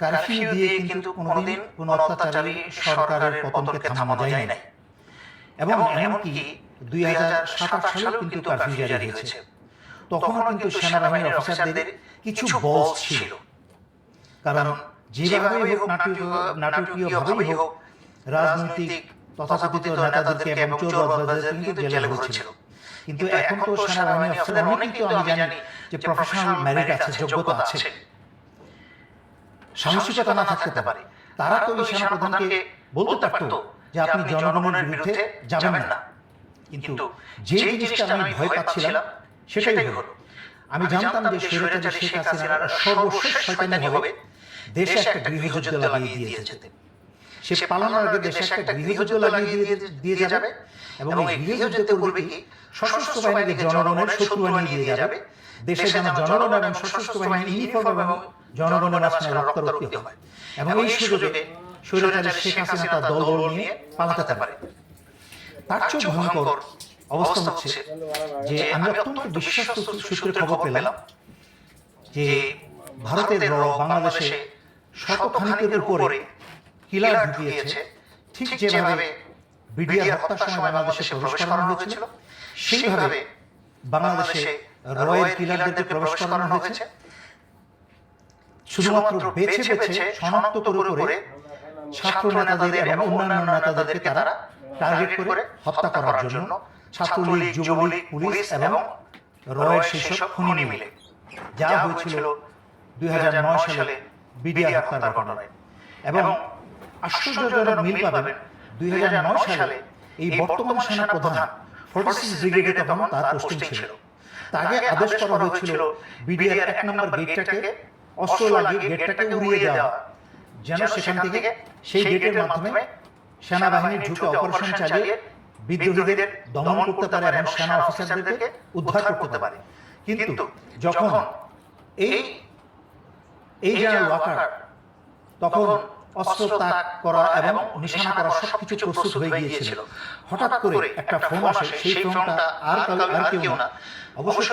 Curfew দিয়ে কিন্তু কোনোদিন কোনো অত্যাচারী সরকারের পতনকে থামানো যায় নাই এবং এমনকি দুই হাজার সাত সালেও কিন্তু কারফিউ জারি হয়েছে। তখনও কিন্তু সেনাবাহিনীর অফিসারদের কিছু বস ছিল। কারণ যেভাবেই হোক নাটকীয়ভাবেই হোক রাজনৈতিক তথাকথিত নেতাদেরকে এবং চোরবাজদের কিন্তু জেলে ভরেছিল। কিন্তু এখন তো সেনাবাহিনী অফিসার অনেকেই তো আমি জানি যে প্রফেশনাল মেরিট আছে যোগ্যতা আছে। সাহসিকতা না থাকতে পারে। তারা তো এই সেনাপ্রধানকে বলতে পারতো যে আপনি জনগণের বিরুদ্ধে যাবেন না। কিন্তু যে জিনিসটা আমি ভয় পাচ্ছিলাম সেটাই হলো আমি জানতাম যে স্বৈরাচারী শেখ হাসিনার সর্বশেষ শয়তানি হবে দেশে একটা গৃহযুদ্ধ লাগিয়ে দিয়ে যেতে সে পালানোর আগে দেশে একটা গৃহযুদ্ধ লাগিয়ে দিয়ে দিয়ে যাবে এবং এই গৃহযুদ্ধে করবে কি সশস্ত্র বাহিনীকে জনগণের শত্রু বানিয়ে দিয়ে যাবে। দেশে যেন জনগণ এবং সশস্ত্র বাহিনী ইউনিফর্ম এবং জনগণের মাঝখানে রক্তারক্তি হয়। এবং এই সুযোগে স্বৈরাচারী শেখ হাসিনা তার দল দল নিয়ে পালাতে পারে। তার চেয়ে ভয়ঙ্কর অবস্থা হচ্ছে যে আমি অত্যন্ত বিশ্বস্ত সূত্রে খবর পেলাম যে ভারতের র বাংলাদেশে শত খানিকের উপরে কিলার ঢুকিয়েছে। ঠিক যেভাবে বিডিআর হত্যার সময় বাংলাদেশে প্রবেশ করানো হয়েছিল সেইভাবে বাংলাদেশে রয়ের কিলারদেরকে প্রবেশ করানো হয়েছে। শুধুমাত্র বেছে বেছে শনাক্ত করে করে ছাত্র নেতাদের এবং অন্যান্য নেতাদেরকে তারা টার্গেট করে হত্যা করার জন্য ছাত্রলীগ যুবলীগ পুলিশ এবং রয়ের সেসব খুনি মিলে। যা হয়েছিল দুই সালে বিডিআর হত্যার ঘটনায়। এবং আশ্চর্যজনক মিল পাবেন দুই সালে এই বর্তমান সেনা প্রধান ফোর্টি সিক্স ব্রিগেডে তখন তার পোস্টিং ছিল। তাকে আদেশ করা হয়েছিল বিডিআর এক নম্বর গেটটাকে অস্ত্র লাগিয়ে গেটটাকে উড়িয়ে দেওয়া। যেন সেখান থেকে সেই গেটের মাধ্যমে সেনাবাহিনী ঢুকে অপারেশন চালিয়ে বিদ্রোহীদের দমন করতে পারে এবং সেনা অফিসারদেরকে উদ্ধার করতে পারে। কিন্তু যখন এই এই জেনারেল ওয়াকার তখন অস্ত্র তাক করা এবং নিশানা করা সবকিছু প্রস্তুত হয়ে গিয়েছিল। হঠাৎ করে একটা ফোন আসে সেই ফোনটা আর কেউ না। অবশ্য